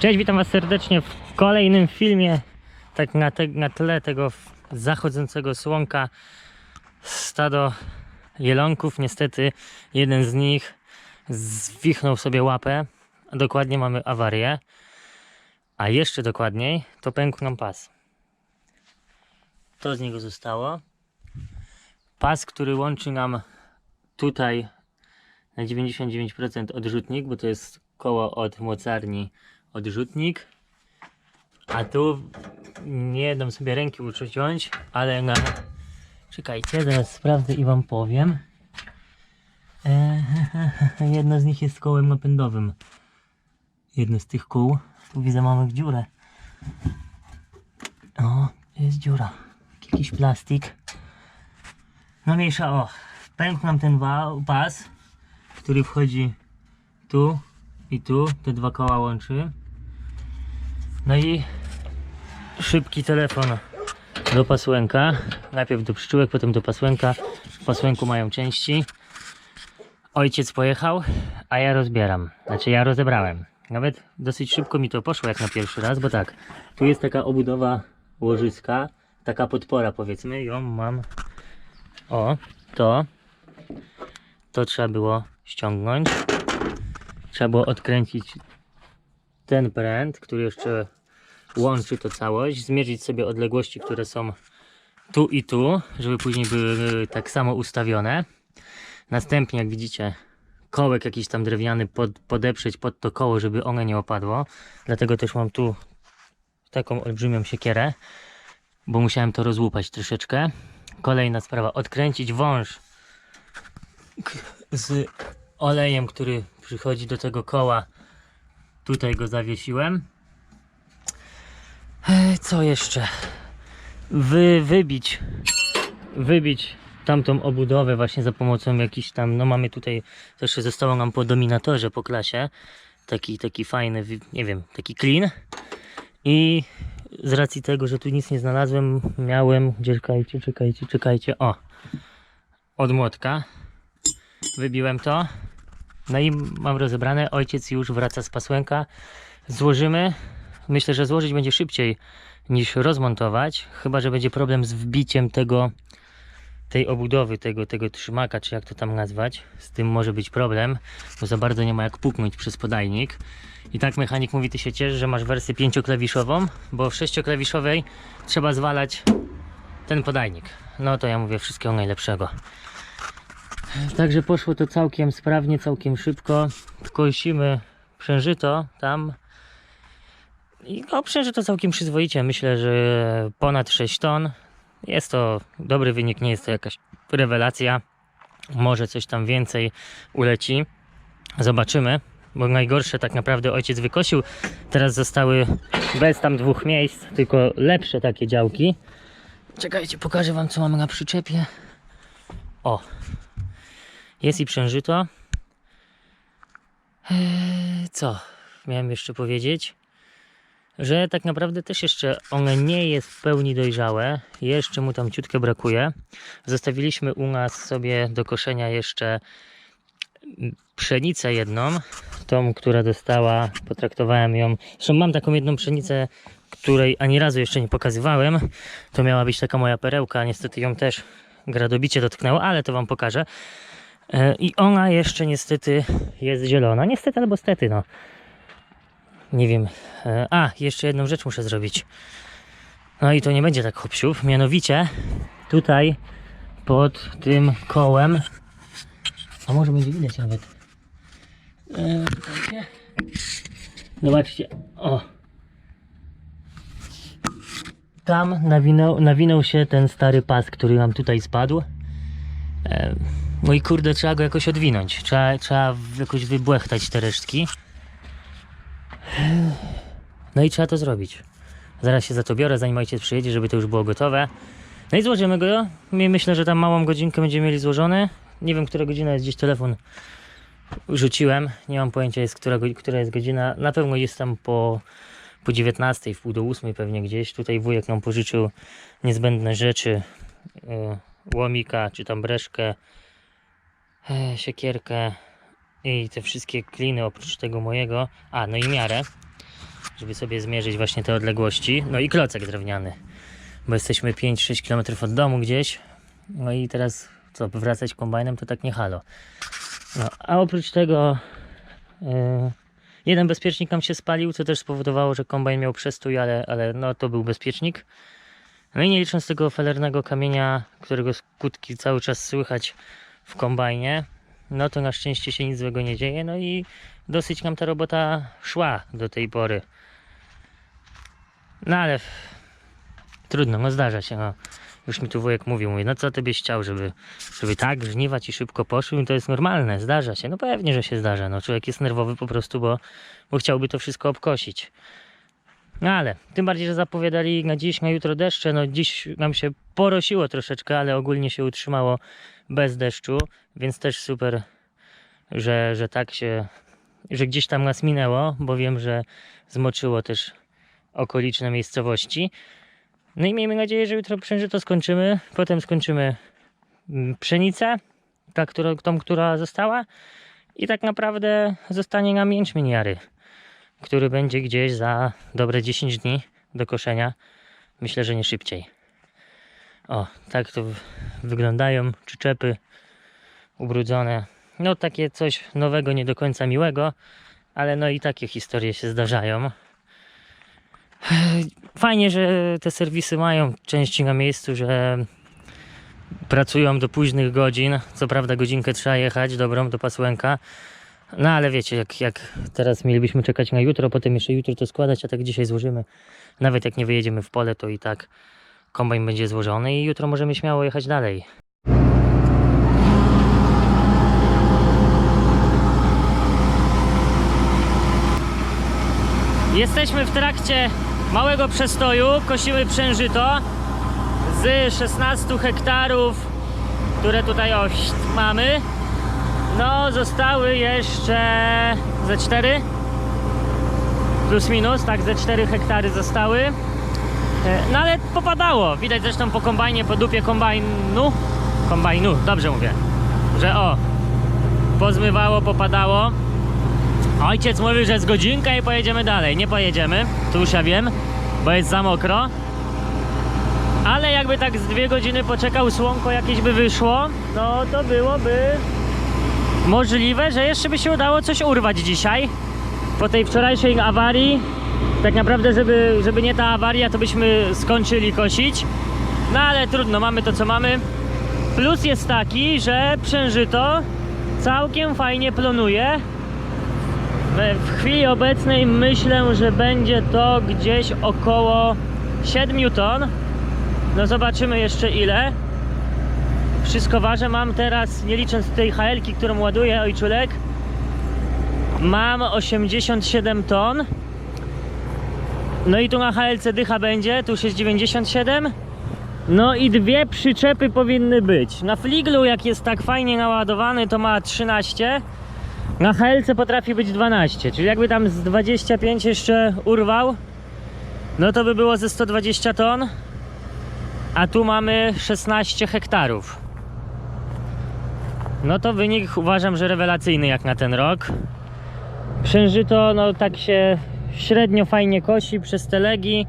Cześć, witam Was serdecznie w kolejnym filmie. Tak na, te, na tle tego zachodzącego słonka stado jelonków. Niestety jeden z nich zwichnął sobie łapę, dokładnie mamy awarię. A jeszcze dokładniej to pękł nam pas. To z niego zostało. Pas, który łączy nam tutaj na 99% odrzutnik, bo to jest koło od mocarni odrzutnik. A tu nie dam sobie ręki uciąć, ale na... Czekajcie, zaraz sprawdzę i wam powiem. Eee, jedno z nich jest kołem napędowym. Jedno z tych kół. Tu widzę mamy dziurę. O, jest dziura. Jakiś plastik. No mniejsza o. Pękł nam ten wał, pas, który wchodzi tu i tu. Te dwa koła łączy. No i szybki telefon do pasłęka. Najpierw do pszczółek, potem do pasłęka. W pasłęku mają części. Ojciec pojechał, a ja rozbieram. Znaczy ja rozebrałem. Nawet dosyć szybko mi to poszło jak na pierwszy raz, bo tak, tu jest taka obudowa łożyska, taka podpora powiedzmy, ją mam. O, to. To trzeba było ściągnąć. Trzeba było odkręcić ten pręt, który jeszcze łączy to całość, zmierzyć sobie odległości, które są tu i tu, żeby później były tak samo ustawione. Następnie, jak widzicie, kołek jakiś tam drewniany pod, podeprzeć pod to koło, żeby ono nie opadło. Dlatego też mam tu taką olbrzymią siekierę, bo musiałem to rozłupać troszeczkę. Kolejna sprawa, odkręcić wąż z olejem, który przychodzi do tego koła. Tutaj go zawiesiłem. Co jeszcze? Wy, wybić, wybić tamtą obudowę właśnie za pomocą jakichś tam, no mamy tutaj, jeszcze zostało nam po dominatorze po klasie, taki, taki fajny, nie wiem, taki clean. I z racji tego, że tu nic nie znalazłem, miałem, czekajcie, czekajcie, czekajcie, o, od młotka, wybiłem to, no i mam rozebrane, ojciec już wraca z pasłęka, złożymy, myślę, że złożyć będzie szybciej niż rozmontować, chyba, że będzie problem z wbiciem tego, tej obudowy, tego, tego trzymaka, czy jak to tam nazwać, z tym może być problem, bo za bardzo nie ma jak puknąć przez podajnik. I tak mechanik mówi, ty się ciesz, że masz wersję pięcioklawiszową, bo w sześcioklawiszowej trzeba zwalać ten podajnik. No to ja mówię wszystkiego najlepszego. Także poszło to całkiem sprawnie, całkiem szybko. Kosimy przężyto tam. I no, przężyto całkiem przyzwoicie. Myślę, że ponad 6 ton. Jest to dobry wynik, nie jest to jakaś rewelacja. Może coś tam więcej uleci. Zobaczymy. Bo najgorsze tak naprawdę ojciec wykosił. Teraz zostały bez tam dwóch miejsc, tylko lepsze takie działki. Czekajcie, pokażę wam co mamy na przyczepie. O, jest i przężyto. Eee, co miałem jeszcze powiedzieć? Że tak naprawdę też jeszcze one nie jest w pełni dojrzałe. Jeszcze mu tam ciutkę brakuje. Zostawiliśmy u nas sobie do koszenia jeszcze pszenicę jedną. Tą, która dostała, potraktowałem ją. Zresztą mam taką jedną pszenicę, której ani razu jeszcze nie pokazywałem. To miała być taka moja perełka. Niestety ją też gradobicie dotknęło, ale to wam pokażę. E, I ona jeszcze niestety jest zielona. Niestety albo stety, no. Nie wiem. E, A, jeszcze jedną rzecz muszę zrobić. No i to nie będzie tak hop Mianowicie tutaj pod tym kołem. A może będzie widać nawet. E. Zobaczcie. O. Tam nawinął, nawinął się ten stary pas, który nam tutaj spadł. E, no i kurde, trzeba go jakoś odwinąć. Trzeba, trzeba jakoś wybłechtać te resztki. No i trzeba to zrobić. Zaraz się za to biorę, zanim ojciec przyjedzie, żeby to już było gotowe. No i złożymy go. My- Myślę, że tam małą godzinkę będziemy mieli złożony. Nie wiem, która godzina jest gdzieś telefon. Rzuciłem. Nie mam pojęcia, jest, która, która jest godzina. Na pewno jest tam po, po 19, w pół do 8 pewnie gdzieś. Tutaj wujek nam pożyczył niezbędne rzeczy. Yy, łomika, czy tam breszkę, e, siekierkę i te wszystkie kliny oprócz tego mojego. A, no i miarę. żeby sobie zmierzyć właśnie te odległości. No i klocek drewniany, bo jesteśmy 5-6 km od domu gdzieś. No i teraz co, wracać kombajnem to tak nie halo. No, a oprócz tego e, jeden bezpiecznik nam się spalił, co też spowodowało, że kombajn miał przestój, ale, ale no to był bezpiecznik. No i nie licząc tego felernego kamienia, którego skutki cały czas słychać w kombajnie, no to na szczęście się nic złego nie dzieje, no i dosyć nam ta robota szła do tej pory. No ale trudno, no zdarza się, no. Już mi tu wujek mówił, mówi, no co ty byś chciał, żeby, żeby tak żniwa ci szybko poszły, to jest normalne, zdarza się. No pewnie, że się zdarza, no człowiek jest nerwowy po prostu, bo, bo chciałby to wszystko obkosić. No ale, tym bardziej, że zapowiadali na dziś, na jutro deszcze, no dziś nam się porosiło troszeczkę, ale ogólnie się utrzymało bez deszczu, więc też super, że, że tak się, że gdzieś tam nas minęło, bo wiem, że zmoczyło też okoliczne miejscowości. No i miejmy nadzieję, że jutro przężyto skończymy, potem skończymy mm, pszenicę, ta, która, tą, która została. I tak naprawdę zostanie nam jęczmień jary, który będzie gdzieś za dobre 10 dni do koszenia. Myślę, że nie szybciej. O, tak to wyglądają przyczepy ubrudzone. No takie coś nowego, nie do końca miłego, ale no i takie historie się zdarzają. Fajnie, że te serwisy mają części na miejscu, że pracują do późnych godzin. Co prawda godzinkę trzeba jechać, dobrą do pasłęka. No ale wiecie, jak, jak teraz mielibyśmy czekać na jutro, potem jeszcze jutro to składać, a tak dzisiaj złożymy. Nawet jak nie wyjedziemy w pole, to i tak kombajn będzie złożony i jutro możemy śmiało jechać dalej. Jesteśmy w trakcie małego przestoju. Kosimy przężyto z 16 hektarów, które tutaj mamy. No, zostały jeszcze ze 4 plus minus, tak, ze 4 hektary zostały. E, No ale popadało. Widać zresztą po kombajnie, po dupie kombajnu. Kombajnu, dobrze mówię. Że o, pozmywało, popadało. Ojciec mówi, że z godzinka i pojedziemy dalej. Nie pojedziemy, tu już ja wiem, bo jest za mokro. Ale jakby tak z dwie godziny poczekał, słonko jakieś by wyszło, no to byłoby możliwe, że jeszcze by się udało coś urwać dzisiaj. Po tej wczorajszej awarii, tak naprawdę, żeby, żeby nie ta awaria, to byśmy skończyli kosić. No ale trudno, mamy to co mamy. Plus jest taki, że przężyto całkiem fajnie plonuje. W chwili obecnej myślę, że będzie to gdzieś około 7 ton. No zobaczymy jeszcze ile. Wszystko ważę. Mam teraz, nie licząc tej HL-ki, którą ładuje ojczulek, mam 87 ton. No i tu na HLC dycha będzie, tu już jest 97. No i dwie przyczepy powinny być. Na fliglu, jak jest tak fajnie naładowany, to ma 13. Na HLC potrafi być 12, czyli jakby tam z 25 jeszcze urwał, no to by było ze 120 ton, a tu mamy 16 hektarów. No to wynik uważam, że rewelacyjny jak na ten rok. Przężyto no tak się średnio fajnie kosi przez te legi,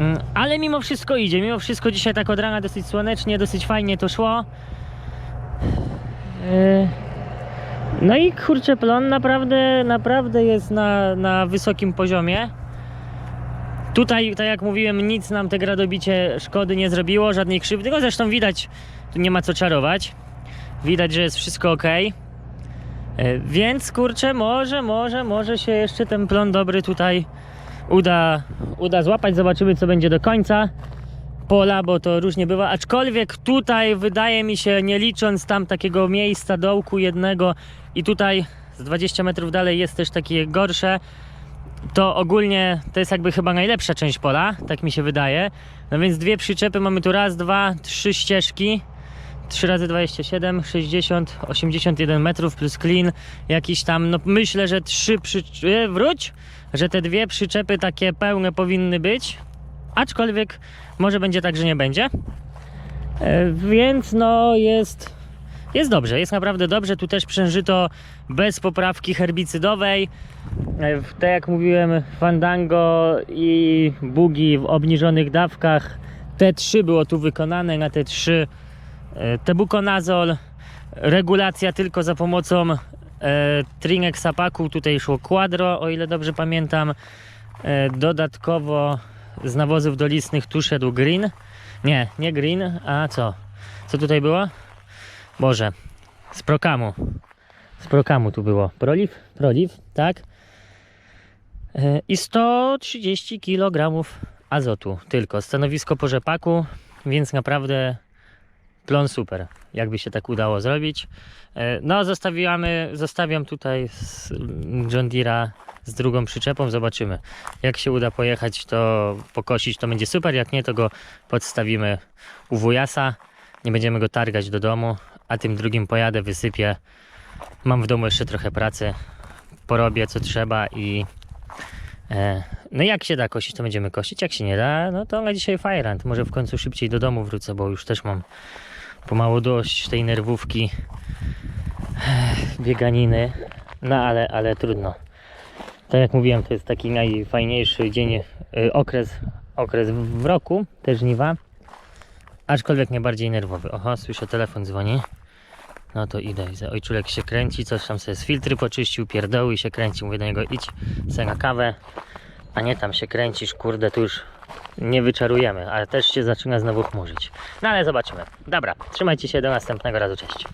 Mm, ale mimo wszystko idzie, mimo wszystko dzisiaj tak od rana dosyć słonecznie, dosyć fajnie to szło. Yy, no i kurczę, plon naprawdę, naprawdę jest na, na wysokim poziomie. Tutaj, tak jak mówiłem, nic nam te gradobicie szkody nie zrobiło, żadnej krzywdy. No zresztą widać, tu nie ma co czarować. Widać, że jest wszystko ok. Więc kurczę, może, może, może się jeszcze ten plon dobry tutaj uda, uda złapać. Zobaczymy, co będzie do końca pola, bo to różnie bywa. Aczkolwiek tutaj wydaje mi się, nie licząc tam takiego miejsca dołku jednego i tutaj z 20 metrów dalej jest też takie gorsze, to ogólnie to jest jakby chyba najlepsza część pola, tak mi się wydaje. No więc dwie przyczepy, mamy tu raz, dwa, trzy ścieżki. 3 razy 27, 60, 81 metrów plus clean, jakiś tam, no myślę, że trzy przy... e, wróć, że te dwie przyczepy takie pełne powinny być, aczkolwiek może będzie tak, że nie będzie. E, Więc no jest, jest dobrze, jest naprawdę dobrze. Tu też przężyto bez poprawki herbicydowej. E, Tak jak mówiłem, Fandango i Bugi w obniżonych dawkach. T3 było tu wykonane, na T3 e, Tebuconazol. Regulacja tylko za pomocą e, Trinexapaku. Tutaj szło Quadro, o ile dobrze pamiętam. E, dodatkowo z nawozów dolistnych tu szedł Green. Nie, nie Green, a co? Co tutaj było? Boże, z Prokamu. Z Prokamu tu było. Proliv? Proliv, tak. E, I 130 kg azotu tylko. Stanowisko po rzepaku, więc naprawdę plon super. Jakby się tak udało zrobić. E, No, zostawiamy, zostawiam tutaj z John Deere'a z drugą przyczepą. Zobaczymy. Jak się uda pojechać, to pokosić, to będzie super. Jak nie, to go podstawimy u wujasa. Nie będziemy go targać do domu, a tym drugim pojadę, wysypię. Mam w domu jeszcze trochę pracy. Porobię co trzeba i e, no jak się da kosić, to będziemy kosić. Jak się nie da, no to na dzisiaj fajrant. Może w końcu szybciej do domu wrócę, bo już też mam pomału dość tej nerwówki, bieganiny. No ale, ale trudno. Tak jak mówiłem, to jest taki najfajniejszy dzień, y, okres, okres w roku, te żniwa. Aczkolwiek najbardziej nerwowy. Oho, słyszę telefon dzwoni. No to idę, idę. Ojczulek się kręci, coś tam sobie z filtry poczyścił, pierdoły i się kręci. Mówię do niego idź sobie na kawę, a nie tam się kręcisz, kurde, tu już nie wyczarujemy, ale też się zaczyna znowu chmurzyć. No ale zobaczymy. Dobra, trzymajcie się, do następnego razu, cześć.